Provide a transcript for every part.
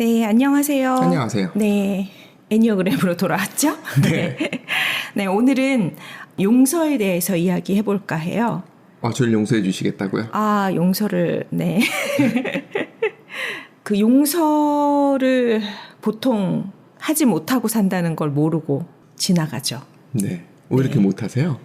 네, 안녕하세요. 안녕하세요. 네, 애니어그램으로 돌아왔죠? 네. 네, 오늘은 용서에 대해서 이야기해 볼까 해요. 아, 저를 용서해 주시겠다고요? 아, 용서를, 네. 그 용서를 보통 하지 못하고 산다는 걸 모르고 지나가죠. 네. 왜 이렇게 못 하세요?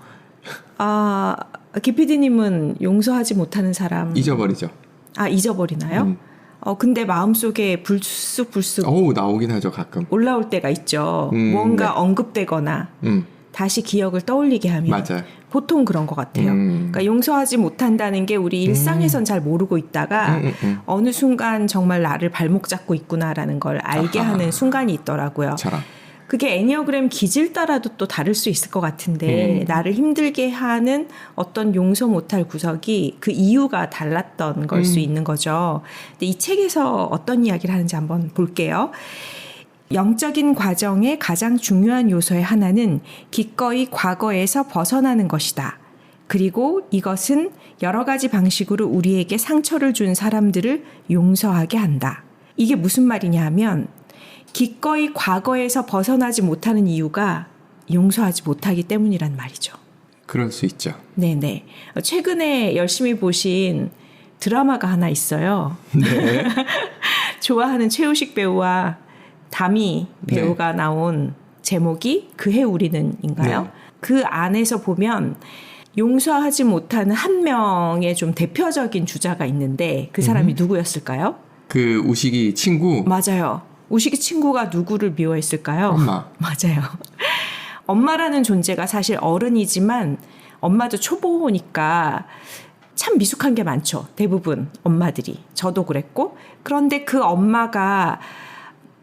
아, 기피디님은 용서하지 못하는 사람. 잊어버리죠. 아, 잊어버리나요? 음. 어, 근데 마음속에 불쑥불쑥 어우, 나오긴 하죠, 가끔. 올라올 때가 있죠. 음, 뭔가 네. 언급되거나 음, 다시 기억을 떠올리게 하면 맞아요. 보통 그런 것 같아요. 음. 그러니까 용서하지 못한다는 게 우리 일상에선 잘 모르고 있다가 음, 음, 음. 어느 순간 정말 나를 발목 잡고 있구나라는 걸 알게 아하. 하는 순간이 있더라고요. 저랑. 그게 애니어그램 기질 따라도 또 다를 수 있을 것 같은데 음. 나를 힘들게 하는 어떤 용서 못할 구석이 그 이유가 달랐던 걸수 음. 있는 거죠. 근데 이 책에서 어떤 이야기를 하는지 한번 볼게요. 영적인 과정의 가장 중요한 요소의 하나는 기꺼이 과거에서 벗어나는 것이다. 그리고 이것은 여러 가지 방식으로 우리에게 상처를 준 사람들을 용서하게 한다. 이게 무슨 말이냐 하면 기꺼이 과거에서 벗어나지 못하는 이유가 용서하지 못하기 때문이란 말이죠. 그럴 수 있죠. 네네. 최근에 열심히 보신 드라마가 하나 있어요. 네. 좋아하는 최우식 배우와 다미 네. 배우가 나온 제목이 그해 우리는 인가요? 네. 그 안에서 보면 용서하지 못하는 한 명의 좀 대표적인 주자가 있는데 그 사람이 음. 누구였을까요? 그 우식이 친구, 맞아요. 우식이 친구가 누구를 미워했을까요? 엄마. 맞아요. 엄마라는 존재가 사실 어른이지만 엄마도 초보니까 참 미숙한 게 많죠. 대부분 엄마들이. 저도 그랬고. 그런데 그 엄마가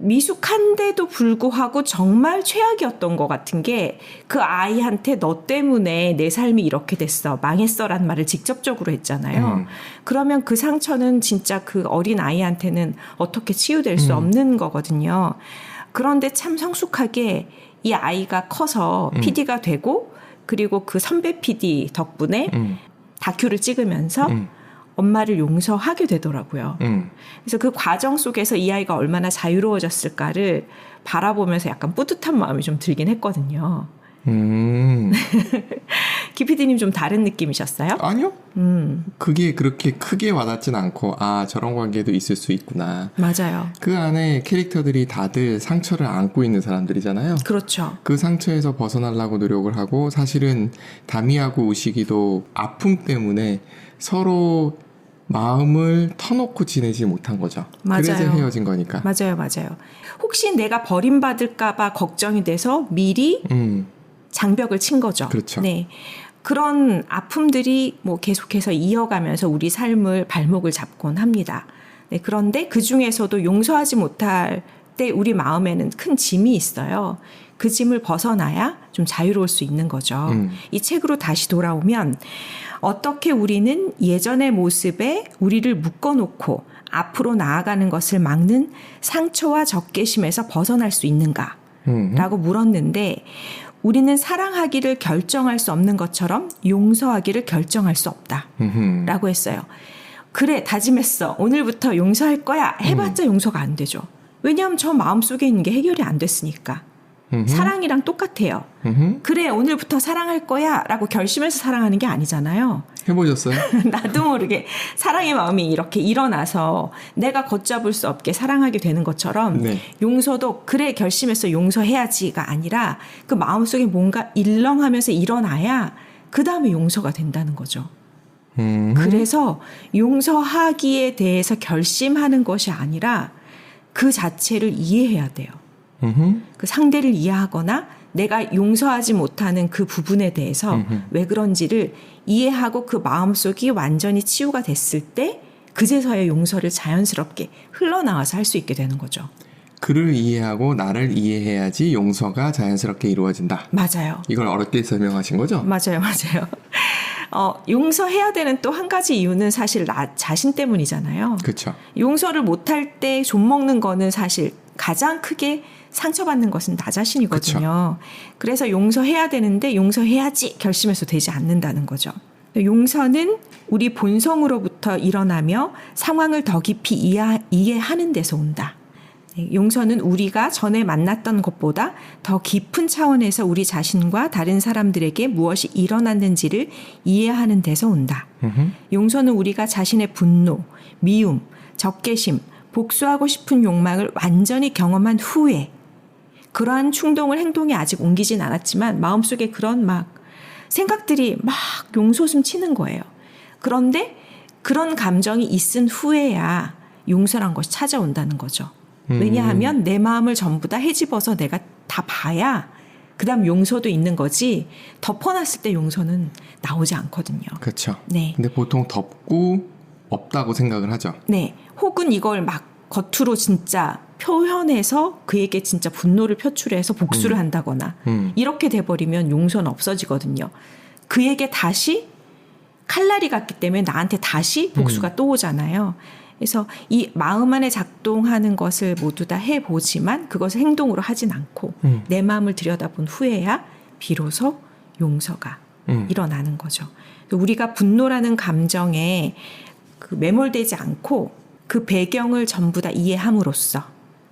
미숙한데도 불구하고 정말 최악이었던 것 같은 게 그 아이한테 너 때문에 내 삶이 이렇게 됐어. 망했어라는 말을 직접적으로 했잖아요. 음. 그러면 그 상처는 진짜 그 어린 아이한테는 어떻게 치유될 수 음. 없는 거거든요. 그런데 참 성숙하게 이 아이가 커서 음. PD가 되고 그리고 그 선배 PD 덕분에 음, 다큐를 찍으면서 음, 엄마를 용서하게 되더라고요. 음. 그래서 그 과정 속에서 이 아이가 얼마나 자유로워졌을까를 바라보면서 약간 뿌듯한 마음이 좀 들긴 했거든요. 음. 기피디님 좀 다른 느낌이셨어요? 아니요. 음, 그게 그렇게 크게 와닿진 않고, 아, 저런 관계도 있을 수 있구나. 맞아요. 그 안에 캐릭터들이 다들 상처를 안고 있는 사람들이잖아요. 그렇죠. 그 상처에서 벗어나려고 노력을 하고 사실은 다미하고 우식이도 아픔 때문에 서로 마음을 터놓고 지내지 못한 거죠. 맞아요. 그래서 헤어진 거니까. 맞아요, 맞아요. 혹시 내가 버림받을까봐 걱정이 돼서 미리 음, 장벽을 친 거죠. 그렇죠. 네. 그런 아픔들이 뭐 계속해서 이어가면서 우리 삶을 발목을 잡곤 합니다. 네, 그런데 그 중에서도 용서하지 못할 때 우리 마음에는 큰 짐이 있어요. 그 짐을 벗어나야 좀 자유로울 수 있는 거죠. 음. 이 책으로 다시 돌아오면 어떻게 우리는 예전의 모습에 우리를 묶어놓고 앞으로 나아가는 것을 막는 상처와 적개심에서 벗어날 수 있는가? 음, 라고 물었는데 우리는 사랑하기를 결정할 수 없는 것처럼 용서하기를 결정할 수 없다. 음흠. 라고 했어요. 그래, 다짐했어. 오늘부터 용서할 거야. 해봤자 용서가 안 되죠. 왜냐하면 저 마음속에 있는 게 해결이 안 됐으니까. 음흠. 사랑이랑 똑같아요. 음흠. 그래, 오늘부터 사랑할 거야. 라고 결심해서 사랑하는 게 아니잖아요. 해보셨어요? 나도 모르게 사랑의 마음이 이렇게 일어나서 내가 걷잡을 수 없게 사랑하게 되는 것처럼 네. 용서도 그래 결심해서 용서해야지가 아니라 그 마음속에 뭔가 일렁하면서 일어나야 그 다음에 용서가 된다는 거죠. 음. 그래서 용서하기에 대해서 결심하는 것이 아니라 그 자체를 이해해야 돼요. 음흠. 그 상대를 이해하거나 내가 용서하지 못하는 그 부분에 대해서 음흠. 왜 그런지를 이해하고 그 마음속이 완전히 치유가 됐을 때 그제서야 용서를 자연스럽게 흘러나와서 할 수 있게 되는 거죠. 그를 이해하고 나를 이해해야지 용서가 자연스럽게 이루어진다. 맞아요. 이걸 어렵게 설명하신 거죠? 맞아요. 맞아요. 어, 용서해야 되는 또 한 가지 이유는 사실 나 자신 때문이잖아요. 그렇죠. 용서를 못할 때좀 먹는 거는 사실 가장 크게 상처받는 것은 나 자신이거든요. 그래서 용서해야 되는데 용서해야지 결심해서 되지 않는다는 거죠. 용서는 우리 본성으로부터 일어나며 상황을 더 깊이 이해, 이해하는 데서 온다. 네, 용서는 우리가 전에 만났던 것보다 더 깊은 차원에서 우리 자신과 다른 사람들에게 무엇이 일어났는지를 이해하는 데서 온다. 음흠. 용서는 우리가 자신의 분노, 미움, 적개심, 복수하고 싶은 욕망을 완전히 경험한 후에 그러한 충동을 행동에 아직 옮기진 않았지만 마음속에 그런 막 생각들이 막 용솟음 치는 거예요. 그런데 그런 감정이 있은 후에야 용서란 것이 찾아온다는 거죠. 왜냐하면 내 마음을 전부 다 헤집어서 내가 다 봐야 그다음 용서도 있는 거지 덮어놨을 때 용서는 나오지 않거든요. 그렇죠. 네. 근데 보통 덮고 없다고 생각을 하죠. 네. 혹은 이걸 막 겉으로 진짜 표현해서 그에게 진짜 분노를 표출해서 복수를 한다거나 음. 이렇게 돼버리면 용서는 없어지거든요. 그에게 다시 칼날이 갔기 때문에 나한테 다시 복수가 음. 또 오잖아요. 그래서 이 마음 안에 작동하는 것을 모두 다 해보지만 그것을 행동으로 하진 않고 음. 내 마음을 들여다본 후에야 비로소 용서가 음. 일어나는 거죠. 우리가 분노라는 감정에 그 매몰되지 않고 그 배경을 전부 다 이해함으로써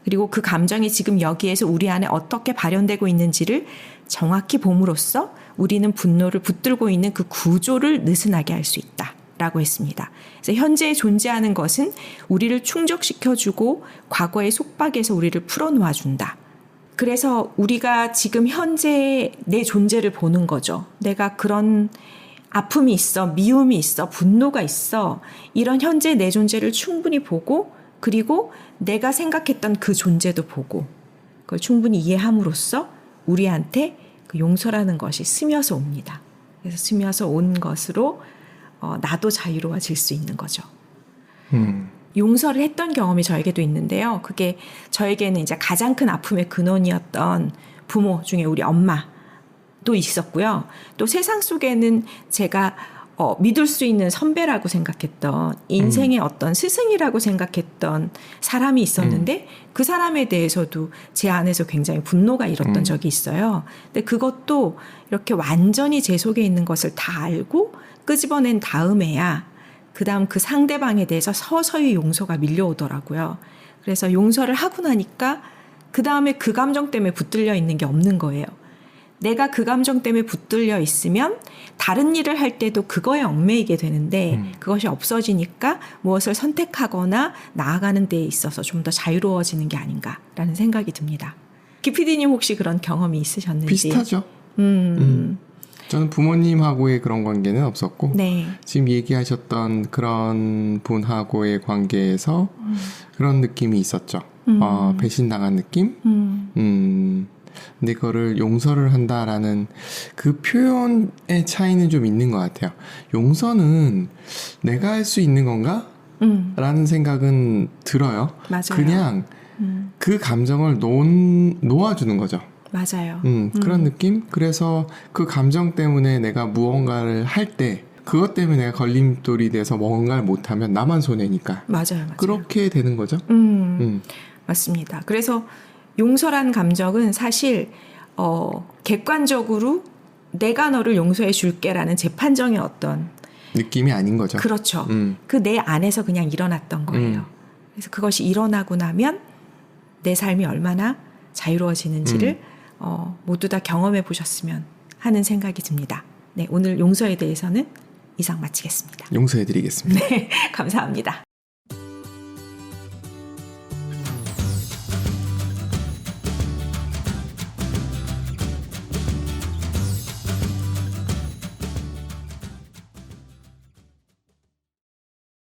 그리고 그 감정이 지금 여기에서 우리 안에 어떻게 발현되고 있는지를 정확히 봄으로써 우리는 분노를 붙들고 있는 그 구조를 느슨하게 할 수 있다. 라고 했습니다. 그래서 현재 존재하는 것은 우리를 충족시켜주고 과거의 속박에서 우리를 풀어놓아준다. 그래서 우리가 지금 현재 내 존재를 보는 거죠. 내가 그런 아픔이 있어, 미움이 있어, 분노가 있어. 이런 현재 내 존재를 충분히 보고 그리고 내가 생각했던 그 존재도 보고 그걸 충분히 이해함으로써 우리한테 그 용서라는 것이 스며서 옵니다. 그래서 스며서 온 것으로 어, 나도 자유로워질 수 있는 거죠. 음. 용서를 했던 경험이 저에게도 있는데요. 그게 저에게는 이제 가장 큰 아픔의 근원이었던 부모 중에 우리 엄마 도 있었고요. 또 세상 속에는 제가 어, 믿을 수 있는 선배라고 생각했던 인생의 어떤 스승이라고 생각했던 사람이 있었는데 그 사람에 대해서도 제 안에서 굉장히 분노가 일었던 음. 적이 있어요. 근데 그것도 이렇게 완전히 제 속에 있는 것을 다 알고 끄집어낸 다음에야 그 다음 그 상대방에 대해서 서서히 용서가 밀려오더라고요. 그래서 용서를 하고 나니까 그 다음에 그 감정 때문에 붙들려 있는 게 없는 거예요. 내가 그 감정 때문에 붙들려 있으면 다른 일을 할 때도 그거에 얽매이게 되는데 음. 그것이 없어지니까 무엇을 선택하거나 나아가는 데 있어서 좀 더 자유로워지는 게 아닌가라는 생각이 듭니다. 기피디님 혹시 그런 경험이 있으셨는지? 비슷하죠. 음, 음. 저는 부모님하고의 그런 관계는 없었고 네. 지금 얘기하셨던 그런 분하고의 관계에서 음. 그런 느낌이 있었죠. 음. 어, 배신당한 느낌? 음, 음, 그거를 용서를 한다라는 그 표현의 차이는 좀 있는 것 같아요. 용서는 내가 할 수 있는 건가? 음, 라는 생각은 들어요. 맞아요. 그냥 음, 그 감정을 놓, 놓아주는 거죠. 맞아요. 음, 그런 느낌? 그래서 그 감정 때문에 내가 무언가를 할 때, 그것 때문에 내가 걸림돌이 돼서 뭔가를 못하면 나만 손해니까. 맞아요, 맞아요. 그렇게 되는 거죠. 음, 음, 맞습니다. 그래서 용서란 감정은 사실 어, 객관적으로 내가 너를 용서해 줄게라는 재판정의 어떤 느낌이 아닌 거죠. 그렇죠. 음, 그내 안에서 그냥 일어났던 거예요. 음. 그래서 그것이 일어나고 나면 내 삶이 얼마나 자유로워지는지를 음. 어, 모두 다 경험해 보셨으면 하는 생각이 듭니다. 네, 오늘 용서에 대해서는 이상 마치겠습니다. 용서해 드리겠습니다. 네, 감사합니다.